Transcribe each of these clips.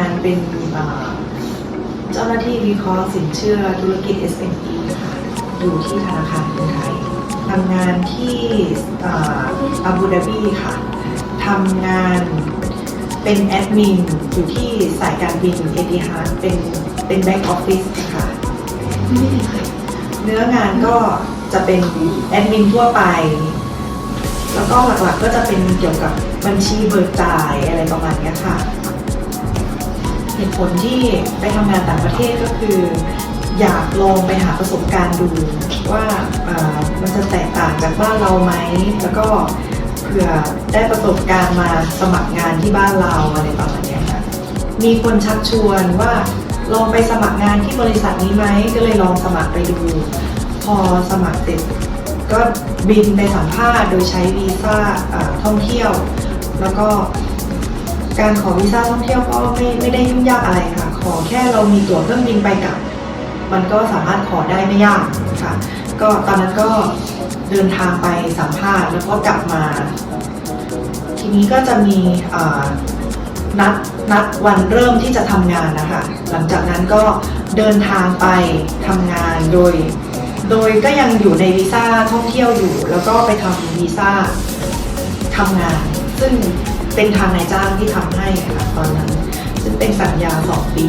านเป็นเจ้าหน้าที่วิเคราะห์สินเชื่อธุรกิจ SME ค่ะอยู่ที่ธนาคารกรุงไทยทำงานที่อาบูดาบีค่ะทำงานเป็นแอดมินอยู่ที่สายการบินเอติฮาดเป็นเป็นแบ็กออฟฟิศค่ะ เนื้องานก็จะเป็นแอดมินทั่วไป แล้วก็หลักๆก็จะเป็นเกี่ยวกับบัญชีเบิกจ่ายอะไรประมาณนี้ค่ะ เหตุผลที่ไปทำงานต่างประเทศก็คือ อยากลองไปหาประสบการณ์ดูว่ามันจะแตกต่างจากบ้านเราไหม แล้วก็เผื่อได้ประสบการณ์มาสมัครงานที่บ้านเราอะไรประมาณนี้ค่ะมีคนชักชวนว่าลองไปสมัครงานที่บริษัทนี้ไหมก็เลยลองสมัครไปดู พอสมัครเสร็จก็บินไปสัมภาษณ์โดยใช้วีซ่าท่องเที่ยว แล้วก็ การขอวีซ่าท่องเที่ยวก็ไม่ไม่ได้ยุ่งยากอะไรค่ะ ขอแค่เรามีตั๋วเครื่องบินไปกลับ มันก็สามารถขอได้ไม่ยากค่ะ ก็ตอนนั้นก็เดินทางไปสัมภาษณ์แล้วก็กลับมา ทีนี้ก็จะมีนัดนัดวันเริ่มที่จะทำงานนะคะ หลังจากนั้นก็เดินทางไปทำงานโดย โดยก็ยังอยู่ในวีซ่าท่องเที่ยวอยู่ แล้วก็ไปทำวีซ่าทำงาน ซึ่ง เป็นทางนายจ้างที่ทำให้ค่ะตอนนั้น ซึ่งเป็นสัญญาสองปี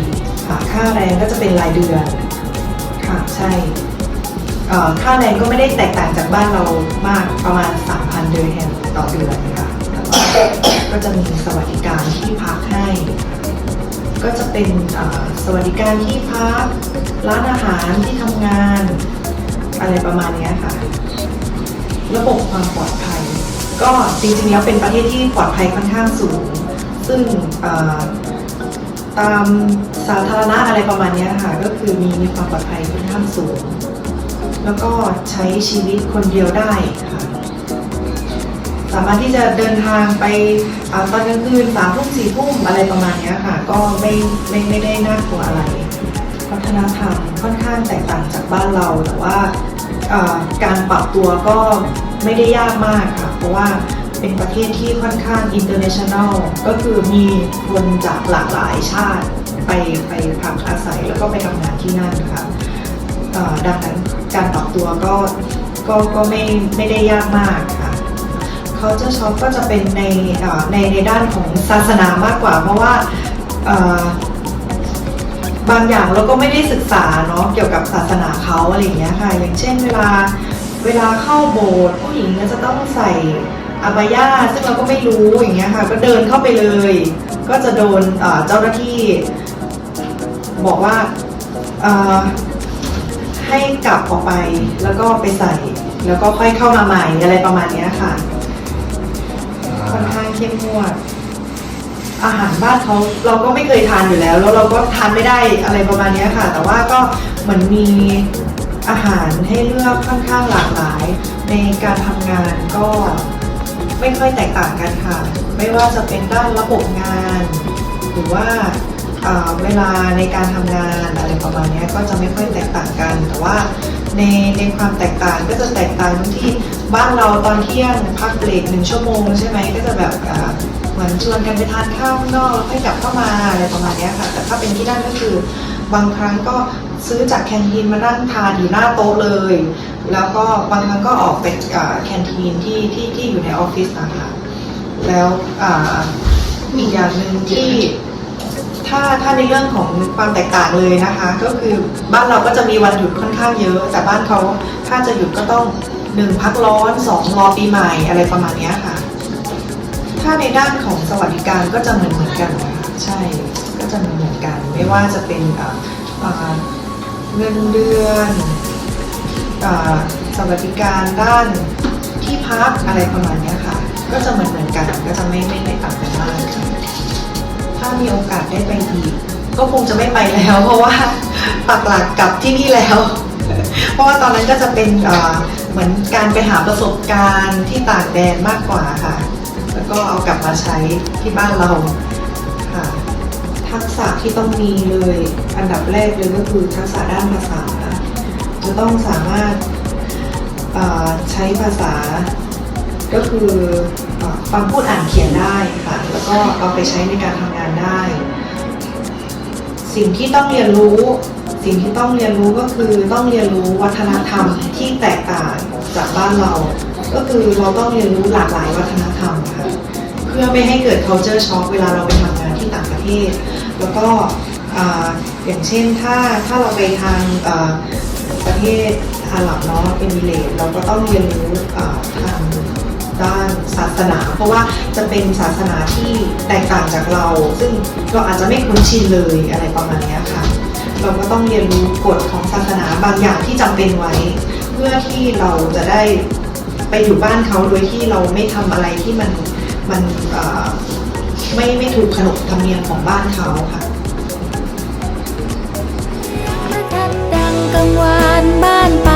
ค่ะค่าแรงก็จะเป็นรายเดือนค่ะใช่ค่าแรงก็ไม่ได้แตกต่างจากบ้านเรามากประมาณ 3,000เดอร์แฮมต่อเดือนค่ะก็จะมีสวัสดิการที่พักให้ ก็จะเป็นสวัสดิการที่พัก ร้านอาหารที่ทำงาน อะไรประมาณนี้ค่ะ ระบบความปลอดภัย ก็จริงๆแล้วเป็นประเทศที่ปลอดภัยค่อนข้างสูง ซึ่งตามสาธารณะอะไรประมาณนี้ค่ะก็คือมีมีความปลอดภัยค่อนข้างสูง แล้วก็ใช้ชีวิตคนเดียวได้ค่ะสามารถที่จะเดินทางไปอตอนกลางคืนสามทุ่มสี่ทุ่มอะไรประมาณนี้ค่ะ ก็ไม่ไม่ไม่ได้น่ากลัวอะไรวัฒนธรรมค่อนข้างแตกต่างจากบ้านเราแต่ว่าการปรับตัวก็ ไม่ได้ยากมากค่ะ เพราะว่าเป็นประเทศที่ค่อนข้าง international ก็คือมีคนจากหลากหลายชาติไปไปพักอาศัยแล้วก็ไปทำงานที่นั่นค่ะดังนั้นการปรับตัวก็ก็ก็ไม่ไม่ได้ยากมากค่ะเขาจะช็อปก็จะเป็นในในในด้านของศาสนามากกว่า เพราะว่าบางอย่างเราก็ไม่ได้ศึกษาเนาะเกี่ยวกับศาสนาเขาอะไรอย่างเงี้ยค่ะ อย่างเช่นเวลา เวลาเข้าโบสถ์ผู้หญิงก็จะต้องใส่อาบายาซึ่งเราก็ไม่รู้อย่างเงี้ยค่ะ ก็เดินเข้าไปเลย ก็จะโดนเจ้าหน้าที่ บอกว่าให้กลับออกไปแล้วก็ไปใส่ แล้วก็ค่อยเข้ามาใหม่อะไรประมาณเนี้ยค่ะค่อนข้างเข้มงวด อาหารบ้านเขาเราก็ไม่เคยทานอยู่แล้ว แล้วเราก็ทานไม่ได้อะไรประมาณเนี้ยค่ะ แต่ว่าก็เหมือนมี อาหารให้เลือกค่อนข้างหลากหลาย ในการทำงานก็ไม่ค่อยแตกต่างกันค่ะ ไม่ว่าจะเป็นด้านระบบงาน หรือว่าเวลาในการทำงานอะไรประมาณนี้ก็จะไม่ค่อยแตกต่างกัน แต่ว่าในในความแตกต่างก็จะแตกต่างที่บ้านเราตอนเที่ยงพักเบรกหนึ่งชั่วโมงใช่ไหมก็จะแบบเหมือนชวนกันไปทานข้าวข้างนอกแล้วค่อยกลับเข้ามาอะไรประมาณนี้ค่ะ แต่ถ้าเป็นที่นั่นก็คือบางครั้งก็ ซื้อจากแคนทีนมานั่งทานอยู่หน้าโต๊ะเลย แล้วก็บางครั้งก็ออกไปแคนทีนที่ที่ที่อยู่ในออฟฟิศนะคะแล้วอีกอย่างหนึ่งที่ถ้าถ้าในเรื่องของความแตกต่างเลยนะคะ ก็คือบ้านเราก็จะมีวันหยุดค่อนข้างเยอะ แต่บ้านเขาถ้าจะหยุดก็ต้องหนึ่งพักร้อนสองรอปีใหม่อะไรประมาณนี้ค่ะ ถ้าในด้านของสวัสดิการก็จะเหมือนเหมือนกันนะคะใช่ก็จะเหมือนเหมือนกัน ไม่ว่าจะเป็นอ่า เงินเดือนอ่าสวัสดิการด้านที่พักอะไรประมาณนี้ค่ะ ก็จะเหมือนเหมือนกันก็จะไม่ไม่แตกต่างกันมากถ้ามีโอกาสได้ไปอีกก็คงจะไม่ไปแล้ว เพราะว่าปักหลักกลับที่นี่แล้ว เพราะว่าตอนนั้นก็จะเป็นเหมือนการไปหาประสบการณ์ที่ต่างแดนมากกว่าค่ะ แล้วก็เอากลับมาใช้ที่บ้านเราค่ะ ทักษะที่ต้องมีเลย อันดับแรกเลยก็คือทักษะด้านภาษา จะต้องสามารถใช้ภาษา ก็คือเอ่อฟังพูดอ่านเขียนได้ค่ะ แล้วก็เอาไปใช้ในการทำงานได้ สิ่งที่ต้องเรียนรู้ สิ่งที่ต้องเรียนรู้ก็คือต้องเรียนรู้วัฒนธรรมที่แตกต่างจากบ้านเรา ก็คือเราต้องเรียนรู้หลากหลายวัฒนธรรมค่ะ เพื่อไม่ให้เกิด culture shock เวลาเราไปทำงานที่ต่างประเทศ แล้วก็ออย่างเช่นถ้าถ้าเราไปทางประเทศอาหรับเนาะเอมิเรตส์เราก็ต้องเรียนรู้ทางด้านศาสนา เพราะว่าจะเป็นศาสนาที่แตกต่างจากเรา ซึ่งเราอาจจะไม่คุ้นชินเลยอะไรประมาณนี้ค่ะ เราก็ต้องเรียนรู้กฎของศาสนาบางอย่างที่จำเป็นไว้ เพื่อที่เราจะได้ไปอยู่บ้านเขาโดยที่เราไม่ทำอะไรที่มันมันเไม่ไม่ถูกขนบธรรมเนียมของบ้านเขาค่ะดังกังวานบ้าน